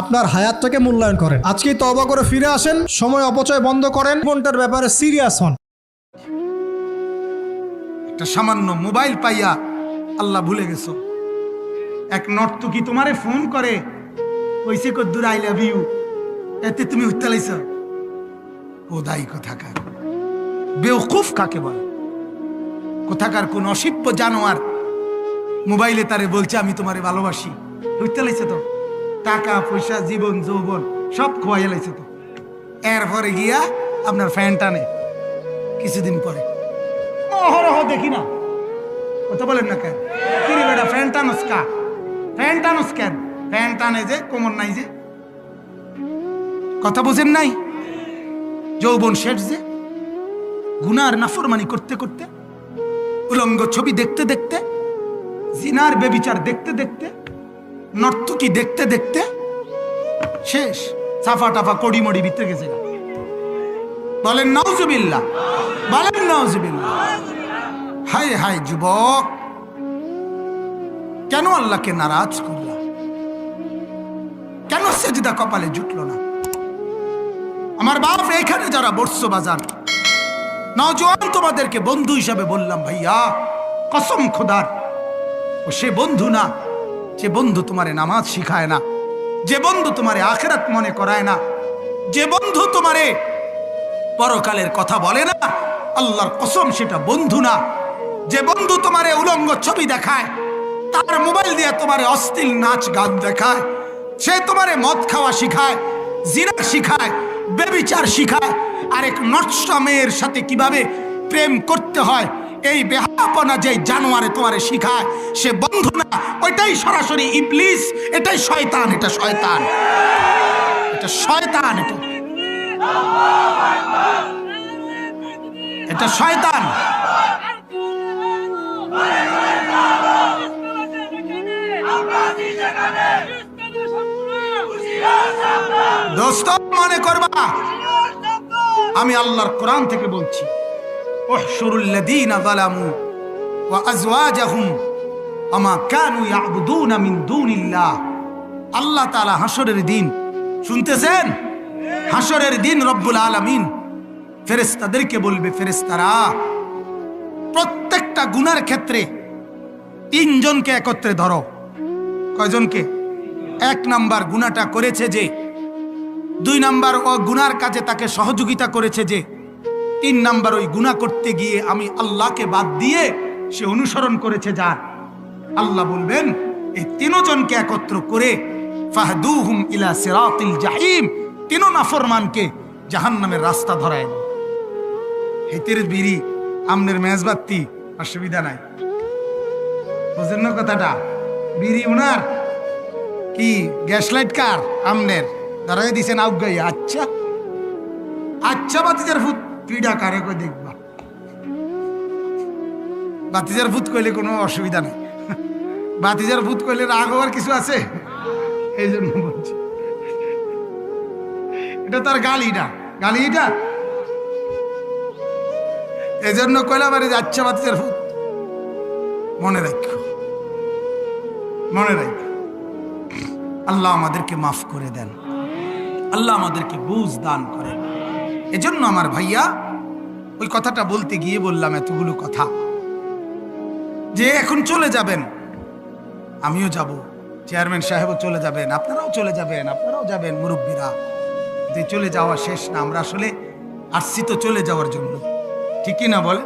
আপনার হায়াতটাকে মূল্যায়ন করেন। আজকেই তবা করে ফিরে আসেন, সময় অপচয় বন্ধ করেন। কোনটার ব্যাপারে সিরিয়াস হন। একটা সামান্য মোবাইল পাইয়া আল্লাহ ভুলে গেছো। এক নর্তকি তোমারে ফোন করে ওইসে কদ্দুর আই লাভ ইউ এতে তুমি উত্তালাইছ ওদাই কোথাকার। বেওকুফ কাকে বলে? কোথাকার কোন অসিপ্য জানোয়ার মোবাইলে তারে বলছে, আমি তোমারে ভালোবাসি। উত্তালাইছে তো? টাকা, পয়সা, জীবন, যৌবন, সব খোয়াইয়া লাইছে তো। এরপরে গিয়া আপনার ফ্যান টানে কিছুদিন পরে। অহরহ দেখি না। কথা বলেন না কেন? কিরে বেটা, ফ্যান টানোস কা? ফ্যান কেন? ফ্যান টানে যে, কোমর নাই যে। কথা বুঝেন নাই? যৌবন শেষ যে। গুনার নাফরমানি করতে করতে, উলঙ্গ ছবি দেখতে দেখতে, জিনার বেবিচার দেখতে দেখতে নর্তকি দেখতে দেখতে শেষ সাফা টাফা কড়ি মড়ি ভিতরে গেছে। বলেন নওজুবিল্লাহ বলেন নওজুবিল্লাহ হায় হায়, যুবক। কেন আল্লাহকে নারাজ করলা? কেন সেজদা কপালে জুটলো না? আমার বাপ এখানে যারা বর্ষ বাজার নজওয়ান তোমাদেরকে বন্ধু হিসাবে বললাম, ভাইয়া, কসম খোদার, ও সে বন্ধু না। যে বন্ধু তোমারে নামাজ শিখায় না, যে বন্ধু তোমারে আখেরাত মনে করায় না, যে বন্ধু তোমারে পরকালের কথা বলে না, আল্লাহর কসম সেটা বন্ধু না। যে বন্ধু তোমারে উলঙ্গ ছবি দেখায়, তার মোবাইল দিয়ে তোমারে অস্থির নাচ গান দেখায়, সে তোমারে মদ খাওয়া শিখায় জিরা শিখায়, বেবিচার শিখায়, আরেক নষ্ট মেয়ের সাথে কীভাবে প্রেম করতে হয়, এই বেহাপনা যে জানোয়ারে তোমারে শিখায়, সে বন্ধু না ওইটাই সরাসরি ইবলিস, এটাই শয়তান, এটা শয়তান। এটা শয়তান, এটা। এটা শয়তান। দোস্ত, মনে করবা, আমি আল্লাহর কোরআন থেকে বলছি উহশুরুল্লাযীনা যালামু ওয়া আজওয়াজাহুম আমা কানু ইয়াবুদুনা মিন দুনিল্লাহ। আল্লাহ তাআলা হাসরের দিন, শুনতেছেন? হাসরের দিন রব্বুল আলামিন ফেরেশতাদেরকে বলবে, ফেরেশতারা, প্রত্যেকটা গুনার ক্ষেত্রে তিনজনকে একত্রে ধরো। কয়জনকে? এক নাম্বার গুনাটা করেছে যে, দুই নাম্বার ও গুনার কাজে তাকে সহযোগিতা করেছে যে, তিন নাম্বার ওই গুনাহ করতে গিয়ে আমি আল্লাহকে বাদ দিয়ে সে অনুসরণ করেছে যার। আল্লাহ বলবেন, এই তিনজনকে একত্র করে ফাহদুহুম ইলা সিরাতিল জাহিম, তিন নাফরমানকে জাহান্নামের রাস্তা ধরায় হেতের বিড়ি আমনের মেজবাত্তি অসুবিধা নাই। বুঝেন না কথাটা? বিড়ি উনার? কি, গ্যাস লাইট কার? আমনের? ধরাই দিছেন আউগাই আচ্ছা। আচ্ছা বাতিজার ভূত, পিডা কারে কই দেখবা? বাতিজার ভূত কইলে কোনো অসুবিধা নেই। বাতিজার ভূত কইলে রাগ হওয়ার কিছু আছে? এই জন্য বলছি। এটা তার গালি না। গালি এটা? এই জন্য কইলাম আরে যাচ্ছে বাতিজার ভূত। মনে রাখ মনে রাখ আল্লাহ আমাদেরকে মাফ করে দেন। আল্লাহ আমাদেরকে বুঝ দান করেন। এজন্য আমার ভাইয়া ওই কথাটা বলতে গিয়ে বললাম এতগুলো কথা। যে এখন চলে যাবেন। আমিও যাব। চেয়ারম্যান সাহেবও চলে যাবেন, আপনারাও চলে যাবেন, আপনারাও যাবেন, মুরব্বীরা। যে চলে যাওয়া শেষ না, আমরা আসলে আসছি তো চলে যাওয়ার জন্য। ঠিকই না বলে